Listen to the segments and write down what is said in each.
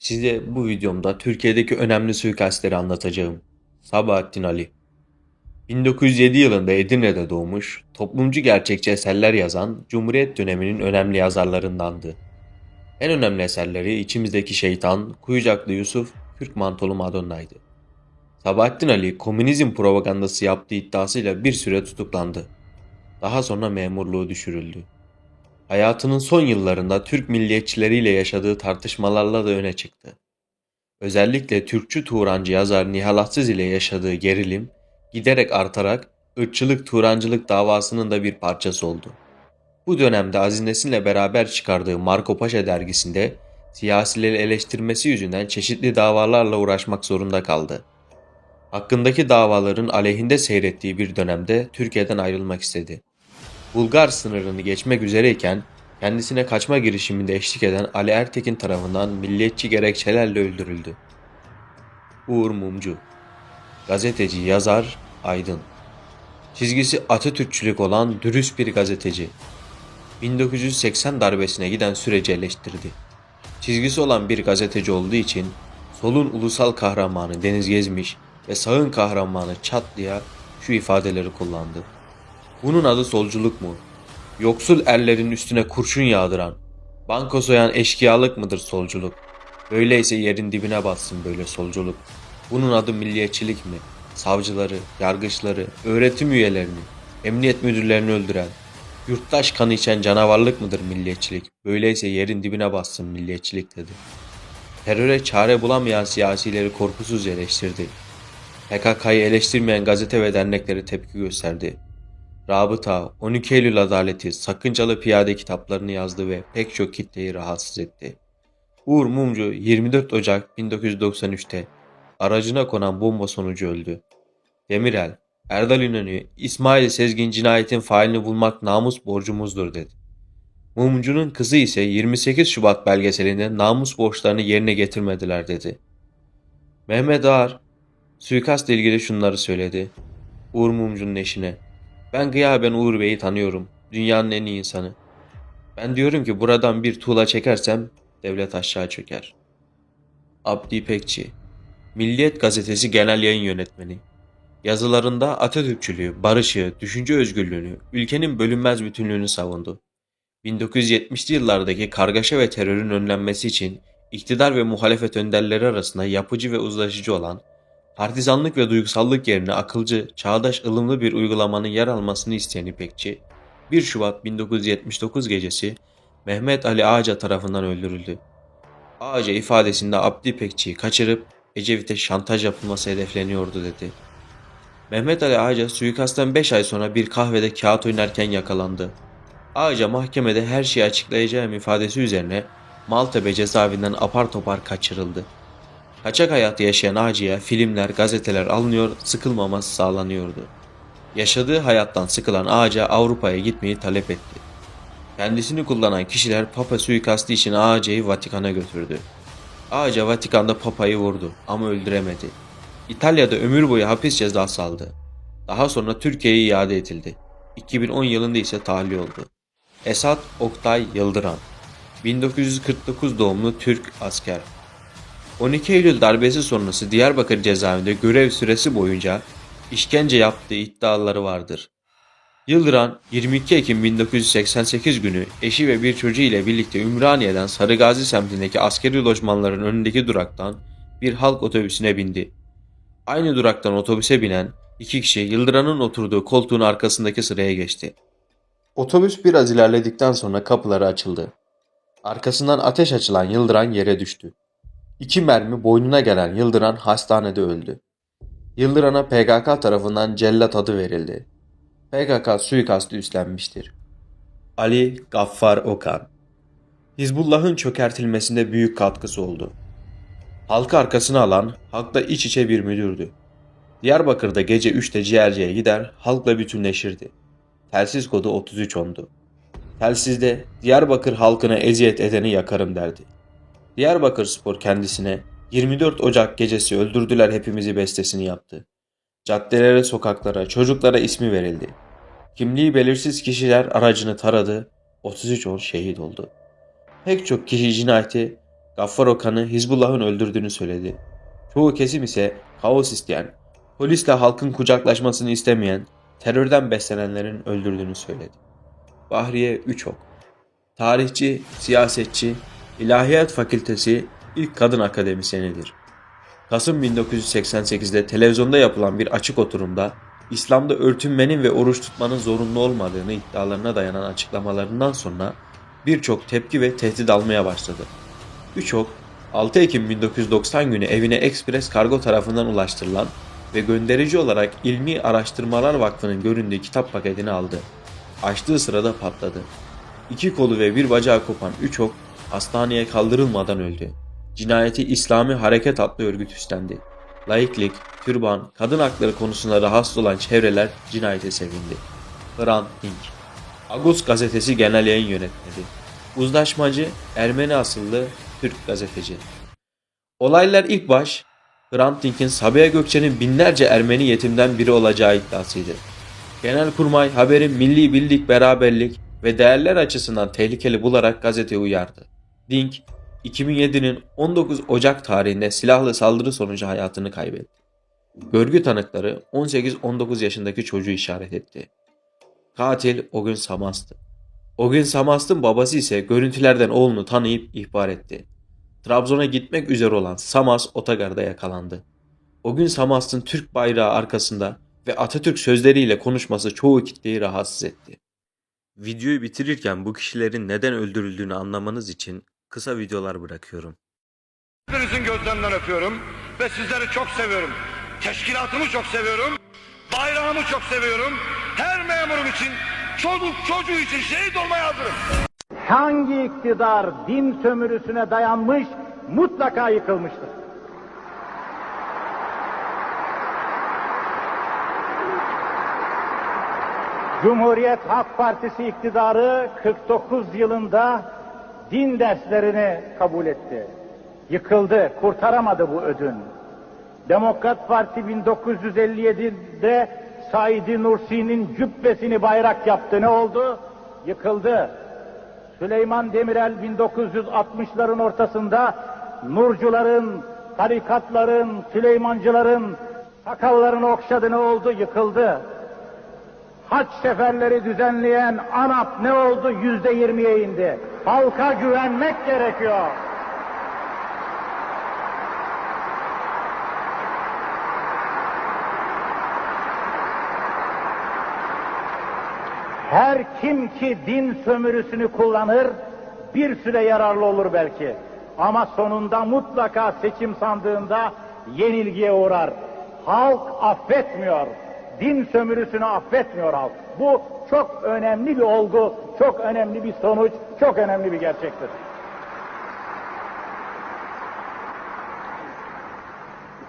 Size bu videomda Türkiye'deki önemli suikastleri anlatacağım. Sabahattin Ali 1907 yılında Edirne'de doğmuş, toplumcu gerçekçi eserler yazan Cumhuriyet döneminin önemli yazarlarındandı. En önemli eserleri İçimizdeki Şeytan, Kuyucaklı Yusuf, Kürk Mantolu Madonna'ydı. Sabahattin Ali komünizm propagandası yaptığı iddiasıyla bir süre tutuklandı. Daha sonra memurluğu düşürüldü. Hayatının son yıllarında Türk milliyetçileriyle yaşadığı tartışmalarla da öne çıktı. Özellikle Türkçü Turancı yazar Nihal Atsız ile yaşadığı gerilim giderek artarak ırkçılık Turancılık davasının da bir parçası oldu. Bu dönemde Aziz Nesin'le beraber çıkardığı Marco Paşa dergisinde siyasileri eleştirmesi yüzünden çeşitli davalarla uğraşmak zorunda kaldı. Hakkındaki davaların aleyhinde seyrettiği bir dönemde Türkiye'den ayrılmak istedi. Bulgar sınırını geçmek üzereyken kendisine kaçma girişiminde eşlik eden Ali Ertekin tarafından milliyetçi gerekçelerle öldürüldü. Uğur Mumcu Gazeteci, yazar, aydın. Çizgisi Atatürkçülük olan dürüst bir gazeteci. 1980 darbesine giden süreci eleştirdi. Çizgisi olan bir gazeteci olduğu için solun ulusal kahramanı Deniz Gezmiş ve sağın kahramanı Çatlı'ya şu ifadeleri kullandı. Bunun adı solculuk mu? Yoksul erlerin üstüne kurşun yağdıran, banko soyan eşkıyalık mıdır solculuk? Öyleyse yerin dibine batsın böyle solculuk. Bunun adı milliyetçilik mi? Savcıları, yargıçları, öğretim üyelerini, emniyet müdürlerini öldüren, yurttaş kanı içen canavarlık mıdır milliyetçilik? Böyleyse yerin dibine bassın milliyetçilik dedi. Teröre çare bulamayan siyasileri korkusuz eleştirdi. PKK'yı eleştirmeyen gazete ve dernekleri tepki gösterdi. Rabıta, 12 Eylül Adaleti, Sakıncalı Piyade kitaplarını yazdı ve pek çok kitleyi rahatsız etti. Uğur Mumcu 24 Ocak 1993'te aracına konan bomba sonucu öldü. Demirel, Erdal İnönü, İsmail Sezgin cinayetin failini bulmak namus borcumuzdur dedi. Mumcu'nun kızı ise 28 Şubat belgeselinde namus borçlarını yerine getirmediler dedi. Mehmet Ağar, suikastla ilgili şunları söyledi. Uğur Mumcu'nun eşine. Ben gıyaben Uğur Bey'i tanıyorum. Dünyanın en iyi insanı. Ben diyorum ki buradan bir tuğla çekersem devlet aşağı çöker. Abdi İpekçi Milliyet Gazetesi Genel Yayın Yönetmeni Yazılarında Atatürkçülüğü, barışı, düşünce özgürlüğünü, ülkenin bölünmez bütünlüğünü savundu. 1970'li yıllardaki kargaşa ve terörün önlenmesi için iktidar ve muhalefet önderleri arasında yapıcı ve uzlaşıcı olan partizanlık ve duygusallık yerine akılcı, çağdaş, ılımlı bir uygulamanın yer almasını isteyen İpekçi, 1 Şubat 1979 gecesi Mehmet Ali Ağaca tarafından öldürüldü. Ağaca ifadesinde Abdi İpekçi'yi kaçırıp Ecevit'e şantaj yapılması hedefleniyordu dedi. Mehmet Ali Ağaca suikastten 5 ay sonra bir kahvede kağıt oynarken yakalandı. Ağaca mahkemede her şeyi açıklayacağım ifadesi üzerine Maltepe cezaevinden apar topar kaçırıldı. Kaçak hayatı yaşayan Ağacı'ya filmler, gazeteler alınıyor, sıkılmaması sağlanıyordu. Yaşadığı hayattan sıkılan Ağaca Avrupa'ya gitmeyi talep etti. Kendisini kullanan kişiler Papa suikastı için Ağacı'yı Vatikan'a götürdü. Ağaca Vatikan'da Papa'yı vurdu ama öldüremedi. İtalya'da ömür boyu hapis cezası aldı. Daha sonra Türkiye'ye iade edildi. 2010 yılında ise tahliye oldu. Esat Oktay Yıldıran 1949 doğumlu Türk asker. 12 Eylül darbesi sonrası Diyarbakır cezaevinde görev süresi boyunca işkence yaptığı iddiaları vardır. Yıldıran 22 Ekim 1988 günü eşi ve bir çocuğu ile birlikte Ümraniye'den Sarıgazi semtindeki askeri lojmanların önündeki duraktan bir halk otobüsüne bindi. Aynı duraktan otobüse binen iki kişi Yıldıran'ın oturduğu koltuğun arkasındaki sıraya geçti. Otobüs biraz ilerledikten sonra kapıları açıldı. Arkasından ateş açılan Yıldıran yere düştü. İki mermi boynuna gelen Yıldıran hastanede öldü. Yıldıran'a PKK tarafından cellat adı verildi. PKK suikastı üstlenmiştir. Ali Gaffar Okan Hizbullah'ın çökertilmesinde büyük katkısı oldu. Halkı arkasına alan, halkla iç içe bir müdürdü. Diyarbakır'da gece 3'te ciğerciye gider, halkla bütünleşirdi. Telsiz kodu 3310'du. Telsizde Diyarbakır halkına eziyet edeni yakarım derdi. Diyarbakır Spor kendisine 24 Ocak gecesi öldürdüler hepimizi bestesini yaptı. Caddelere, sokaklara, çocuklara ismi verildi. Kimliği belirsiz kişiler aracını taradı, 33 ol şehit oldu. Pek çok kişi cinayeti Gaffar Okan'ı Hizbullah'ın öldürdüğünü söyledi. Çoğu kesim ise kaos isteyen, polisle halkın kucaklaşmasını istemeyen, terörden beslenenlerin öldürdüğünü söyledi. Bahriye Üçok Tarihçi, siyasetçi, İlahiyat Fakültesi ilk kadın akademisyenidir. Kasım 1988'de televizyonda yapılan bir açık oturumda İslam'da örtünmenin ve oruç tutmanın zorunlu olmadığını iddialarına dayanan açıklamalarından sonra birçok tepki ve tehdit almaya başladı. Üçok, 6 Ekim 1990 günü evine ekspres kargo tarafından ulaştırılan ve gönderici olarak İlmi Araştırmalar Vakfı'nın göründüğü kitap paketini aldı. Açtığı sırada patladı. İki kolu ve bir bacağı kopan Üçok hastaneye kaldırılmadan öldü. Cinayeti İslami Hareket adlı örgüt üstlendi. Laiklik, türban, kadın hakları konusunda rahatsız olan çevreler cinayete sevindi. Hrant Dink Agus gazetesi genel yayın yönetmeni. Uzlaşmacı, Ermeni asıllı Türk gazeteci. Olaylar ilk baş Hrant Dink'in Sabiha Gökçe'nin binlerce Ermeni yetimden biri olacağı iddiasıydı. Genelkurmay haberi milli birlik, beraberlik ve değerler açısından tehlikeli bularak gazeteye uyardı. Dink, 2007'nin 19 Ocak tarihinde silahlı saldırı sonucu hayatını kaybetti. Görgü tanıkları 18-19 yaşındaki çocuğu işaret etti. Katil o gün Samas'tı. O gün Samast'ın babası ise görüntülerden oğlunu tanıyıp ihbar etti. Trabzon'a gitmek üzere olan Samas otogarda yakalandı. O gün Samast'ın Türk bayrağı arkasında ve Atatürk sözleriyle konuşması çoğu kitleyi rahatsız etti. Videoyu bitirirken bu kişilerin neden öldürüldüğünü anlamanız için kısa videolar bırakıyorum. Hepinizin gözlerinden öpüyorum ve sizleri çok seviyorum. Teşkilatımı çok seviyorum. Bayrağımı çok seviyorum. Her memurum için, çocuk çocuğu için şehit olmaya hazırım. hangi iktidar din sömürüsüne dayanmış mutlaka yıkılmıştır. Cumhuriyet Halk Partisi iktidarı 49 yılında din derslerini kabul etti. Yıkıldı, kurtaramadı bu ödün. Demokrat Parti 1957'de Said Nursi'nin cübbesini bayrak yaptı. Ne oldu? Yıkıldı. Süleyman Demirel 1960'ların ortasında Nurcuların, tarikatların, Süleymancıların sakallarını okşadı ne oldu? Yıkıldı. Haç seferleri düzenleyen ANAP ne oldu? Yüzde yirmiye indi. Halka güvenmek gerekiyor. Her kim ki din sömürüsünü kullanır, bir süre yararlı olur belki. Ama sonunda mutlaka seçim sandığında yenilgiye uğrar. Halk affetmiyor. Din sömürüsünü affetmiyor halk. Bu çok önemli bir olgu, çok önemli bir sonuç, çok önemli bir gerçektir.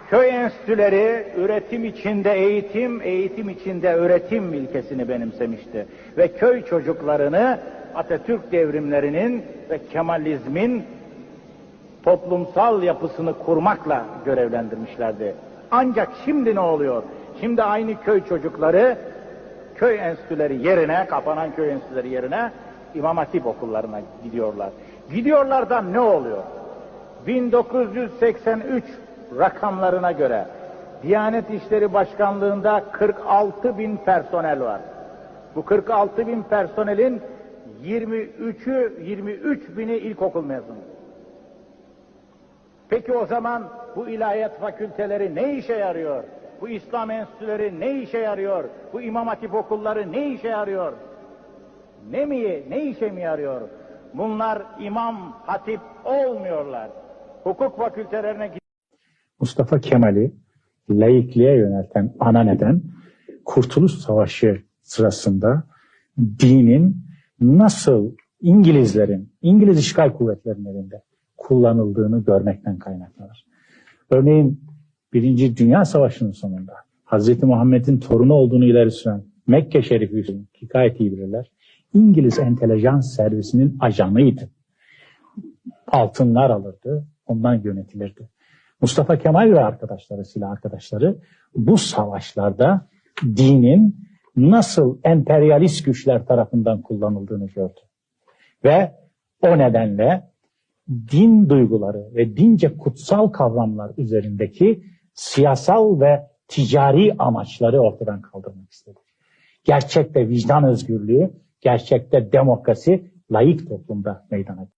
Köy enstitüleri üretim içinde eğitim, eğitim içinde öğretim ilkesini benimsemişti. Ve köy çocuklarını Atatürk devrimlerinin ve Kemalizmin toplumsal yapısını kurmakla görevlendirmişlerdi. Ancak şimdi ne oluyor? Şimdi aynı köy çocukları köy enstitüleri yerine, kapanan köy enstitüleri yerine İmam Hatip okullarına gidiyorlar. Gidiyorlar da ne oluyor? 1983 rakamlarına göre Diyanet İşleri Başkanlığı'nda 46 bin personel var. Bu 46 bin personelin 23'ü 23 bini ilkokul mezunu. Peki o zaman bu ilahiyat fakülteleri ne işe yarıyor? Bu İslam enstitüleri ne işe yarıyor? Bu İmam Hatip okulları ne işe yarıyor? Ne mi, ne işe mi yarıyor? Bunlar imam, hatip olmuyorlar. Hukuk fakültelerine Mustafa Kemal'i laikliğe yönelten ana neden Kurtuluş Savaşı sırasında dinin nasıl İngilizlerin, İngiliz işgal kuvvetlerinin elinde kullanıldığını görmekten kaynaklanır. Örneğin Birinci Dünya Savaşı'nın sonunda Hz. Muhammed'in torunu olduğunu ileri süren Mekke Şerifi Hüseyin ki gayet iyi bilirler. İngiliz entelijans servisinin ajanıydı. Altınlar alırdı, ondan yönetilirdi. Mustafa Kemal ve arkadaşları, silah arkadaşları bu savaşlarda dinin nasıl emperyalist güçler tarafından kullanıldığını gördü. Ve o nedenle din duyguları ve dince kutsal kavramlar üzerindeki siyasal ve ticari amaçları ortadan kaldırmak istedi. Gerçekte vicdan özgürlüğü, gerçekte demokrasi layık toplumda meydana